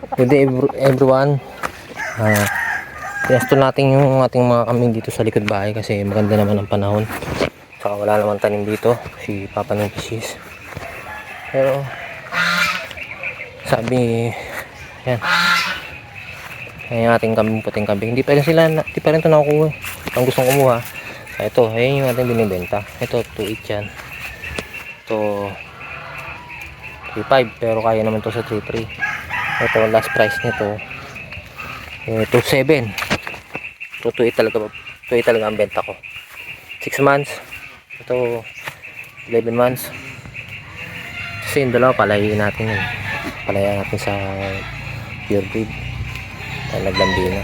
Good day every- everyone. Ah, Pinesto natin yung ating mga kambing dito sa likod bahay kasi maganda naman ang panahon. Saka wala naman tanim dito si Papa ng Pisis. Pero sabi yan. Yan yung ating kambing puting kambing. Hindi pa rin sila, hindi pa rin ito nakukuha. Ang gustong kumuha. Ah, ito, ayan yung ating binibenta. Ito, 2.8 yan. Ito, 3.5 pero kaya naman to sa 3.3 ito last price nito. Eh, 2.7 ito 2.8 talaga 2.8 talaga ang benta ko. 6 months. Ito 11 months. Kasi yung dalawa palayin natin yun. Palayan natin sa pure breed. Tayo naglambina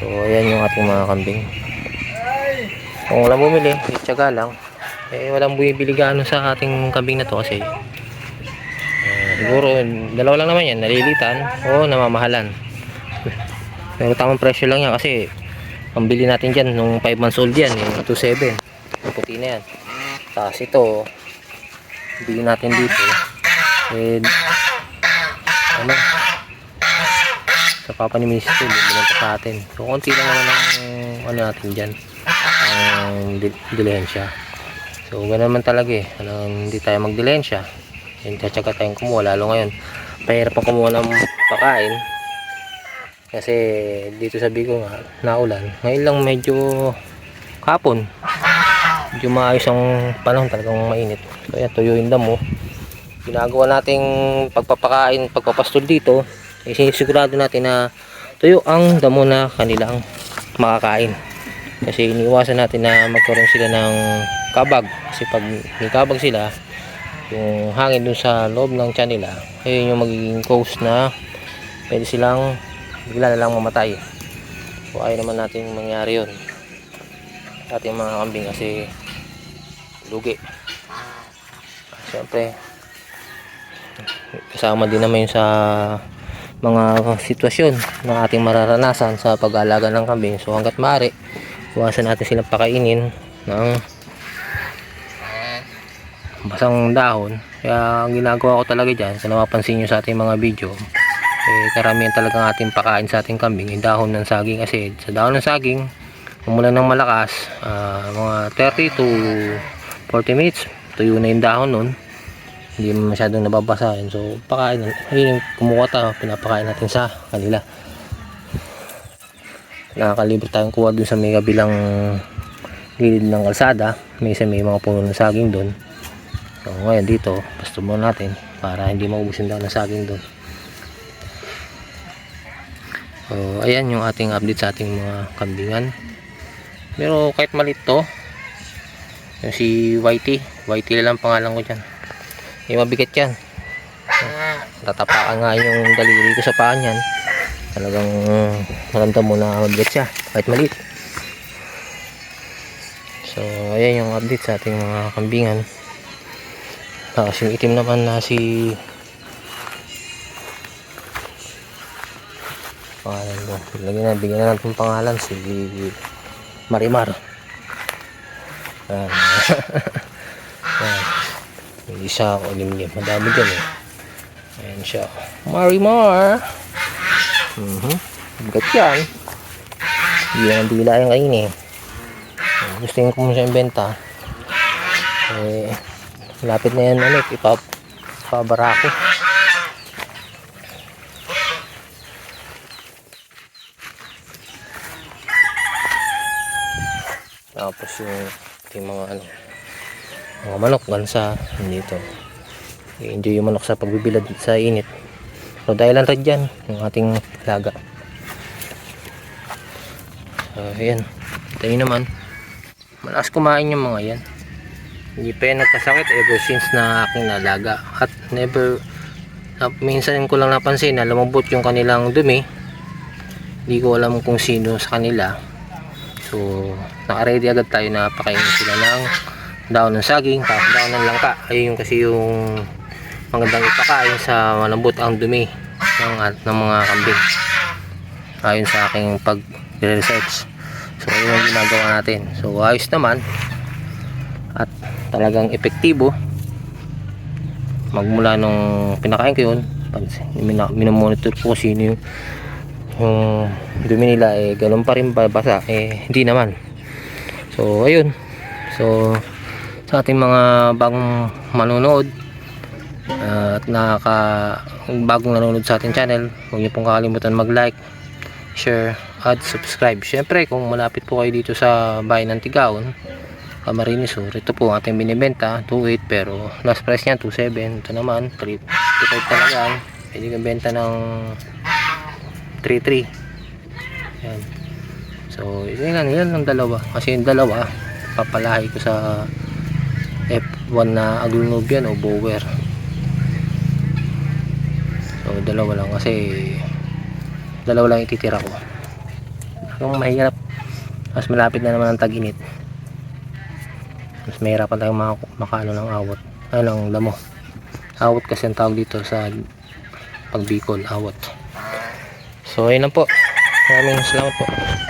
so ayan yung ating mga kambing. Kung walang bumili itsaga lang. Eh walang bumibili gaano sa ating kambing na to kasi siguro dalawa lang naman yan. Nalilitan. O namamahalan. Pero tamang presyo lang yan kasi ang bili natin dyan nung 5 months old yan yung 2.7 yung puti na yan. Tapos ito bili natin dito. Eh ano? Sa papa ni Ministro binenta sa atin. So konti lang naman ang ano natin dyan. Ang di- dilihensya so ganun naman talaga eh. Ano, hindi tayo magdilensya yung tsatsaga tayong kumuha lalo ngayon pahirap pa kumuha ng pakain kasi dito sa Bigo nga naulan. Ngayon lang medyo kapon medyo maayos ang panahon talagang mainit. Kaya tuyo yung damo. Ginagawa nating pagpapakain pagpapastol dito eh, natin na tuyo ang damo na kanilang makakain. Kasi iniwasan natin na magkaroon sila ng kabag. Kasi pag may kabag sila yung hangin dun sa loob ng tiyan nila ayun yung magiging cause na pwede silang bigla na lang mamatay. So ayaw naman natin mangyari yun. Ating mga kambing kasi lugi. Siyempre kasama din naman yun sa mga sitwasyon na ating mararanasan sa pag-aalaga ng kambing. So hanggat maaari iwasan natin silang pakainin ng basang dahon. Kaya ang ginagawa ko talaga dyan kung napapansin nyo sa ating mga video eh, karamihan talagang ating pakain sa ating kambing yung dahon ng saging. Kasi sa dahon ng saging umulan ng malakas ah, mga 30 to 40 minutes tuyo na yung dahon nun. Hindi masyadong nababasahin. So pakain ayun yung kumuha tayo pinapakain natin sa kanila. Nakakalibre tayong kuha dun sa may kabilang gilid ng kalsada. May isa may mga puno ng saging dun So ngayon dito, pasto muna natin para hindi maubusin daw ng saging doon. So ayan yung ating update sa ating mga kambingan. Pero kahit malit to, yung si Whitey, Whitey lang pangalan ko dyan. Yung mabigat yan. Tatapakan nga yung daliri ko sa paa niyan. Talagang maramdam mo na mabigat siya, kahit maliit. So ayan yung update sa ating mga kambingan. Tapos yung itim naman na si pangalan ko. Lagyan na, bigyan na natin pangalan si Marimar. Ayan. Ayan. Yung isa ako limlim. Madami dyan eh. Ayan siya. Marimar. Mhm. Bigat yan. Hindi yan ang dila yung kain eh. Gusto ko mo siya ibenta. Eh, Lapit na yan ano, ipap pabarako. Tapos yung yung mga ano, mga manok gansa dito. I-enjoy yung manok sa pagbibilad sa init. So dahil lang red yan, yung ating laga. So ayan, ito yun naman. Malakas kumain yung mga yan hindi pa yan nagkasakit ever since na aking nalaga. At never na, minsan ko lang napansin na lumabot yung kanilang dumi. Hindi ko alam kung sino sa kanila. So naka-ready agad tayo na pakainin sila ng daon ng saging tapos daon ng langka. Ayun yung kasi yung magandang ipakain sa malambot ang dumi ng, ng mga kambing. Ayon sa aking pag-research. So yun yung ginagawa natin. So ayos naman at talagang epektibo. Magmula nung pinakain ko yun minomonitor kung sino yung yung dumi nila eh ganun pa rin ba basa eh hindi naman. So ayun. So sa ating mga bagong manonood uh, at nakaka bagong nanonood sa ating channel huwag niyo pong kakalimutan mag like share at subscribe. Syempre kung malapit po kayo dito sa bayan ng Tigaon Camarines Sur ito po ating binibenta 2.8 pero last price niya 2.7 ito naman 3 3.5 talaga yan pwede kang benta ng 3.3 yan. So yun lang yan ang dalawa. Kasi yung dalawa papalahi ko sa F1 na aglunubian o bower. So dalawa lang kasi dalawa lang ititira ko. Kung mahirap mas malapit na naman ang tag-init mas mahirapan tayong maka makaano ng awot ay ng damo. Awot kasi ang tawag dito sa pagbikol awot so ayun lang po. Maraming salamat po